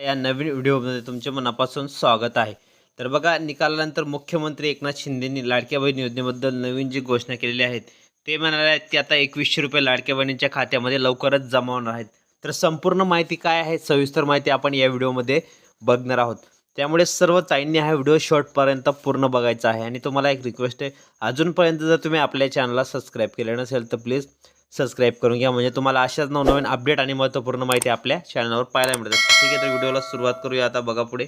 या नवीन व्हिडिओमध्ये तुमचे मनापासून स्वागत आहे. तर बघा निकालानंतर मुख्यमंत्री एकनाथ शिंदेंनी लाडक्या बहीण योजनेबद्दल नवीन जी घोषणा केलेली आहेत ते म्हणाले आहेत की आता एकवीसशे रुपये लाडक्या बहिणींच्या खात्यामध्ये लवकरच जमा होणार आहेत. तर संपूर्ण माहिती काय आहे सविस्तर माहिती आपण या व्हिडिओमध्ये बघणार आहोत. त्यामुळे सर्व ताईंनी हा व्हिडिओ शॉर्टपर्यंत पूर्ण बघायचा आहे. आणि तुम्हाला एक रिक्वेस्ट आहे अजूनपर्यंत जर तुम्ही आपल्या चॅनलला सबस्क्राईब केलं नसेल तर प्लीज सबस्क्राईब करून घ्या. म्हणजे तुम्हाला अशाच नवनवीन अपडेट आणि महत्त्वपूर्ण माहिती आपल्या चॅनलवर पाहायला मिळत असते ठीक आहे तर व्हिडिओला सुरुवात करूया आता. बघा पुढे.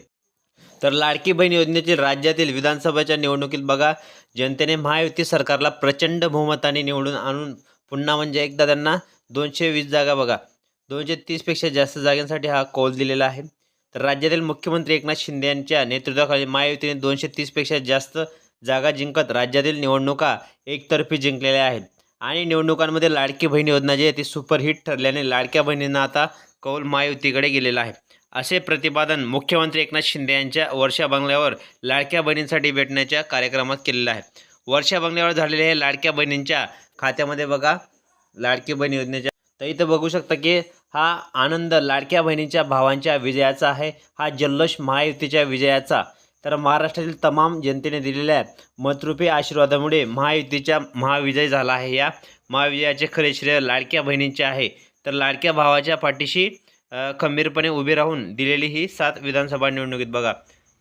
तर लाडकी बहीण योजनेतील राज्यातील विधानसभेच्या निवडणुकीत बघा जनतेने महायुती सरकारला प्रचंड बहुमताने निवडून आणून पुन्हा म्हणजे एकदा त्यांना दोनशे वीस जागा बघा. दोनशे तीसपेक्षा जास्त जागांसाठी हा कौल दिलेला आहे. तर राज्यातील मुख्यमंत्री एकनाथ शिंदे यांच्या नेतृत्वाखाली महायुतीने दोनशे तीसपेक्षा जास्त जागा जिंकत राज्यातील निवडणुका एकतर्फी जिंकलेल्या आहेत. आणि निवडणुकांमध्ये लाडकी बहीण योजना जी आहे ती सुपरहिट ठरल्याने लाडक्या बहिणींना आता कौल महायुतीकडे गेलेला आहे. असे प्रतिपादन मुख्यमंत्री एकनाथ शिंदे यांच्या वर्षा बंगल्यावर लाडक्या बहिणींसाठी भेटण्याच्या कार्यक्रमात केलेलं आहे. वर्षा बंगल्यावर झालेल्या हे लाडक्या बहिणींच्या खात्यामध्ये बघा लाडकी बहीण योजनेच्या. तर इथं बघू शकता की हा आनंद लाडक्या बहिणींच्या भावांच्या विजयाचा आहे. हा जल्लोष महायुतीच्या विजयाचा. तर महाराष्ट्रातील तमाम जनतेने दिलेल्या मतरूपी आशीर्वादामुळे महायुतीच्या महाविजय झाला आहे. या महाविजयाचे खरे श्रेय लाडक्या बहिणींचे आहे. तर लाडक्या भावाच्या पाठीशी खंबीरपणे उभी राहून दिलेली ही सात विधानसभा निवडणुकीत बघा.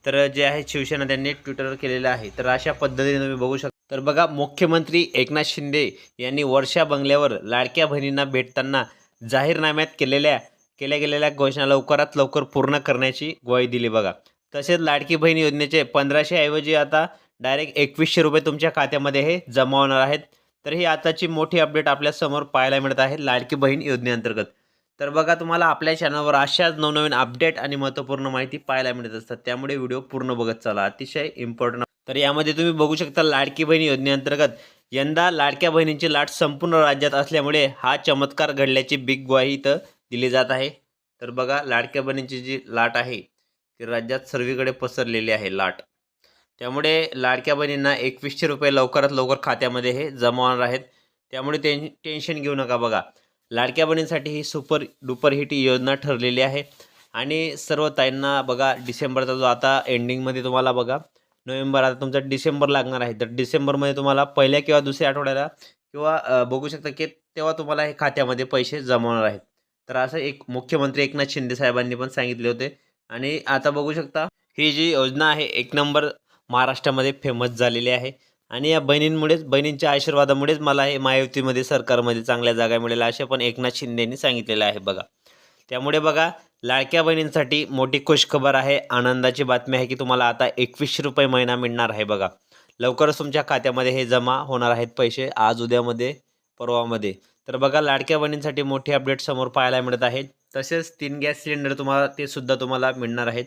तर जे आहे शिवसेना त्यांनी ट्विटरवर केलेलं आहे. तर अशा पद्धतीने तुम्ही बघू शकता. तर बघा मुख्यमंत्री एकनाथ शिंदे यांनी वर्षा बंगल्यावर लाडक्या बहिणींना भेटताना जाहीरनाम्यात केलेल्या केल्या गेलेल्या घोषणा लवकरात लवकर पूर्ण करण्याची ग्वाही दिली बघा. तसेच लाडकी बहीण योजनेचे पंधराशे ऐवजी आता डायरेक्ट एकवीसशे रुपये तुमच्या खात्यामध्ये हे जमा होणार आहेत. तर ही आताची मोठी अपडेट आपल्यासमोर पाहायला मिळत आहे लाडकी बहीण योजनेअंतर्गत तर बघा तुम्हाला आपल्या चॅनलवर अशाच नवनवीन अपडेट आणि महत्त्वपूर्ण माहिती पाहायला मिळत असतात. त्यामुळे व्हिडिओ पूर्ण बघत चला. अतिशय इम्पॉर्टंट तर यामध्ये तुम्ही बघू शकता लाडकी बहीण योजनेअंतर्गत यंदा लाडक्या बहिणींची लाट संपूर्ण राज्यात असल्यामुळे हा चमत्कार घडल्याची बिग ग्वाही इथं दिली जात आहे. तर बघा लाडक्या बहिणींची जी लाट आहे ती राज्यात सर्वीकडे पसरलेली आहे लाट. त्यामुळे लाडक्या बहिणींना एकवीसशे रुपये लवकरात लवकर खात्यामध्ये हे जमा होणार आहेत. त्यामुळे टेन टेन्शन घेऊ नका बघा. लाडक्या बहिणींसाठी ही सुपर डुपर हिट योजना ठरलेली आहे. आणि सर्व ताईंना बघा डिसेंबरचा जो आता एंडिंगमध्ये तुम्हाला बघा नोव्हेंबर आता तुमचा डिसेंबर लागणार आहे. तर डिसेंबरमध्ये तुम्हाला पहिल्या किंवा दुसऱ्या आठवड्याला किंवा बघू शकता की तेव्हा तुम्हाला हे खात्यामध्ये पैसे जमवणार आहेत. तर असं एक मुख्यमंत्री एकनाथ शिंदे साहेबांनी पण सांगितले होते. आणि आता बघू शकता ही जी योजना आहे एक नंबर महाराष्ट्रामध्ये फेमस झालेली आहे. आणि या बहिणींमुळेच बहिणींच्या आशीर्वादामुळेच मला हे मायावतीमध्ये सरकारमध्ये चांगल्या जागा मिळेल असे पण एकनाथ शिंदेंनी सांगितलेलं आहे बघा. त्यामुळे बघा लाडक्या बहिणींसाठी मोठी खुशखबर आहे. आनंदाची बातमी आहे की तुम्हाला आता एकवीसशे रुपये महिना मिळणार आहे बघा. लवकरच तुमच्या खात्यामध्ये हे जमा होणार आहेत पैसे आज उद्यामध्ये परवामध्ये. तर बघा लाडक्या बहिणींसाठी मोठी अपडेट समोर पाहायला मिळत आहेत तसेच तीन गॅस सिलेंडर तुम्हाला ते सुद्धा तुम्हाला मिळणार आहेत.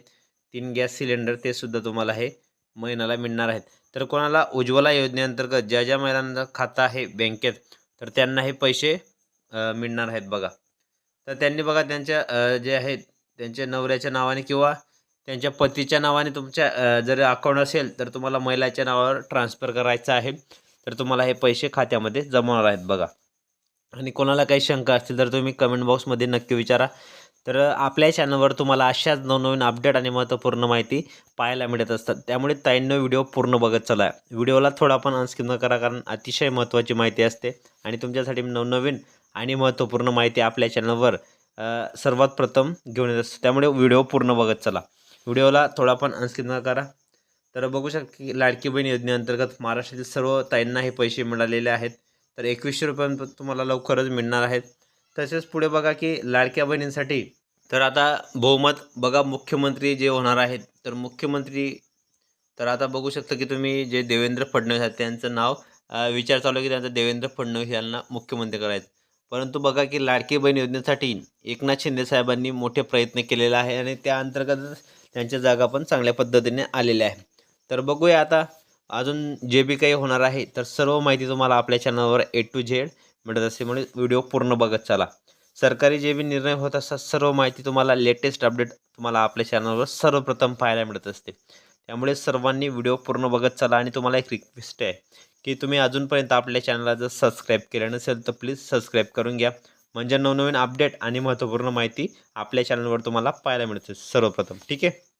तीन गॅस सिलेंडर ते सुद्धा तुम्हाला हे महिन्याला मिळणार आहेत. तर कोणाला उज्ज्वला योजनेअंतर्गत ज्या ज्या महिलांचं खातं आहे बँकेत तर त्यांना हे पैसे मिळणार आहेत बघा. तर त्यांनी बघा त्यांच्या जे आहेत त्यांच्या नवऱ्याच्या नावाने किंवा त्यांच्या पतीच्या नावाने तुमच्या जर अकाउंट असेल तर तुम्हाला महिलाच्या नावावर ट्रान्सफर करायचं आहे. तर तुम्हाला हे पैसे खात्यामध्ये जमवणार आहेत बघा. आणि कोणाला काही शंका असतील तर तुम्ही कमेंट बॉक्समध्ये नक्की विचारा. तर आपल्या चॅनलवर तुम्हाला अशाच नवनवीन अपडेट आणि महत्त्वपूर्ण माहिती पाहायला मिळत असतात. त्यामुळे ताईंनो व्हिडिओ पूर्ण बघत चला. व्हिडिओला थोडा पण अनस्किप न करा कारण अतिशय महत्त्वाची माहिती असते. आणि तुमच्यासाठी नवनवीन आणि महत्त्वपूर्ण माहिती आपल्या चॅनलवर सर्वात प्रथम घेऊन येत असतो. त्यामुळे व्हिडिओ पूर्ण बघत चला. व्हिडिओला थोडा पण अनस्किप न करा. तर बघू शकता की लाडकी बहीण योजनेअंतर्गत महाराष्ट्रातील सर्व ताईंना हे पैसे मिळालेले आहेत. तर एकवीसशे रुपयांपर्यंत तुम्हाला लवकरच मिळणार आहेत. तसेच पुढे बघा की लाडक्या बहिणींसाठी तर आता बहुमत बघा मुख्यमंत्री जे होणार आहेत तर मुख्यमंत्री तर आता बघू शकता की तुम्ही जे देवेंद्र फडणवीस आहेत त्यांचं नाव विचार चालू आहे की त्यांचं देवेंद्र फडणवीस यांना मुख्यमंत्री करायचं. परंतु बघा की लाडकी बहीण योजनेसाठी एकनाथ शिंदे साहेबांनी मोठे प्रयत्न केलेले आहे आणि त्या अंतर्गतच त्यांच्या जागा पण चांगल्या पद्धतीने आलेल्या आहे तर बघूया आता अजून जे बी काही होणार आहे तर सर्व माहिती तुम्हाला आपल्या चॅनलवर ए टू झेड मिळत असते. म्हणून व्हिडिओ पूर्ण बघत चला. सरकारी जे बी निर्णय होत असतात सर्व माहिती तुम्हाला लेटेस्ट अपडेट तुम्हाला आपल्या चॅनलवर सर्वप्रथम पाहायला मिळत असते. त्यामुळे सर्वांनी व्हिडिओ पूर्ण बघत चला आणि तुम्हाला एक रिक्वेस्ट आहे की तुम्ही अजूनपर्यंत आपल्या चॅनलला जर सबस्क्राईब केलं नसेल तर प्लीज सबस्क्राईब करून घ्या. म्हणजे नवनवीन अपडेट आणि महत्त्वपूर्ण माहिती आपल्या चॅनलवर तुम्हाला पाहायला मिळते सर्वप्रथम. ठीक आहे?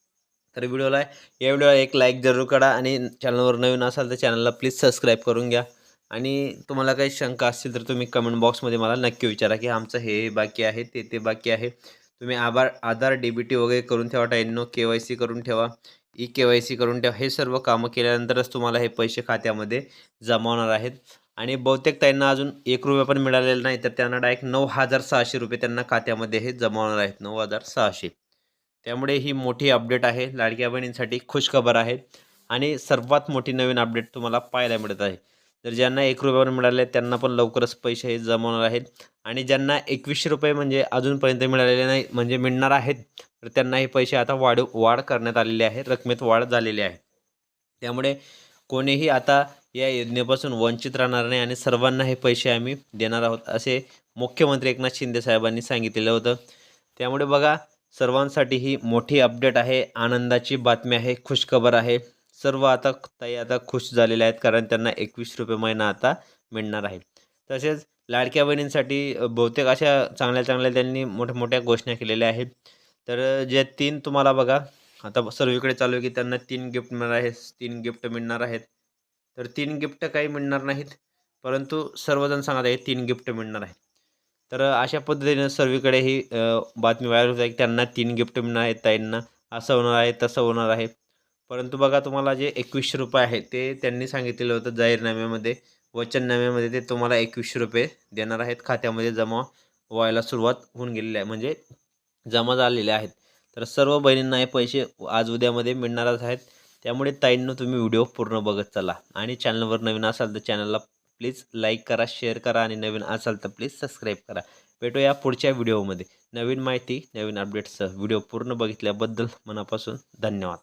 तर व्हिडिओला या व्हिडिओला एक लाईक जरूर करा आणि चॅनलवर नवीन असाल तर चॅनलला प्लीज सबस्क्राईब करून घ्या. आणि तुम्हाला काही शंका असतील तर तुम्ही कमेंट बॉक्समध्ये मला नक्की विचारा की आमचं हे हे बाकी आहे ते ते बाकी आहे. तुम्ही आभार आधार डी बी टी वगैरे करून ठेवा टाईनो के वाय सी करून ठेवा ई के वाय सी करून ठेवा हे सर्व कामं केल्यानंतरच तुम्हाला हे पैसे खात्यामध्ये जमा होणार आहेत. आणि बहुतेक त्यांना अजून एक रुपया पण मिळालेला नाही तर त्यांना डायरेक्ट नऊ हजार सहाशे रुपये त्यांना खात्यामध्ये हे जमा होणार आहेत नऊ हजार सहाशे. त्यामुळे ही मोठी अपडेट आहे. लाडक्या बहिणींसाठी खुशखबर आहे. आणि सर्वात मोठी नवीन अपडेट तुम्हाला पाहायला मिळत आहे. तर ज्यांना एक रुपयावर मिळाले त्यांना पण लवकरच पैसे हे जमा होणार आहेत. आणि ज्यांना एकवीसशे रुपये म्हणजे अजूनपर्यंत मिळालेले नाही म्हणजे मिळणार आहेत तर त्यांना हे पैसे आता वाढू वाढ करण्यात आलेले आहे. रकमेत वाढ झालेली आहे. त्यामुळे कोणीही आता या योजनेपासून वंचित राहणार नाही आणि सर्वांना हे पैसे आम्ही देणार आहोत असे मुख्यमंत्री एकनाथ शिंदे साहेबांनी सांगितलेलं होतं. त्यामुळे बघा सर्वांसाठी ही मोठी अपडेट आहे. आनंदाची बातमी आहे. खुशखबर आहे. सर्व आता ताई आता खुश झालेले आहेत कारण त्यांना एकवीस रुपये महिना आता मिळणार आहे. तसेच लाडक्या बहिणींसाठी बहुतेक अशा चांगल्या चांगल्या त्यांनी मोठ्या मोठ्या घोषणा केलेल्या आहेत. तर जे तीन तुम्हाला बघा. आता सर्वीकडे चालू आहे की त्यांना तीन गिफ्ट मिळणार आहे तीन गिफ्ट मिळणार आहेत. तर तीन गिफ्ट काही मिळणार नाहीत. परंतु सर्वजण सांगत आहे तीन गिफ्ट मिळणार आहेत. तर अशा पद्धतीनं सर्वीकडे ही बातमी व्हायरल होत आहे की त्यांना तीन गिफ्ट मिळणार आहेत ताईंना असं होणार आहे तसं होणार आहे. परंतु बघा तुम्हाला जे एकवीसशे रुपये आहे ते त्यांनी सांगितलेलं होतं जाहीरनाम्यामध्ये वचननाम्यामध्ये ते तुम्हाला एकवीसशे रुपये देणार आहेत खात्यामध्ये जमा व्हायला सुरुवात होऊन गेलेली आहे म्हणजे जमा झालेले आहेत. तर सर्व बहिणींना हे पैसे आज उद्यामध्ये मिळणारच आहेत. त्यामुळे ताईंनो तुम्ही व्हिडिओ पूर्ण बघत चला. आणि चॅनलवर नवीन असाल तर चॅनलला प्लीज लाईक करा शेअर करा आणि नवीन असाल तर प्लीज सबस्क्राईब करा. भेटूया पुढच्या व्हिडिओमध्ये. नवीन माहिती नवीन अपडेट्ससह व्हिडिओ पूर्ण बघितल्याबद्दल मनापासून धन्यवाद.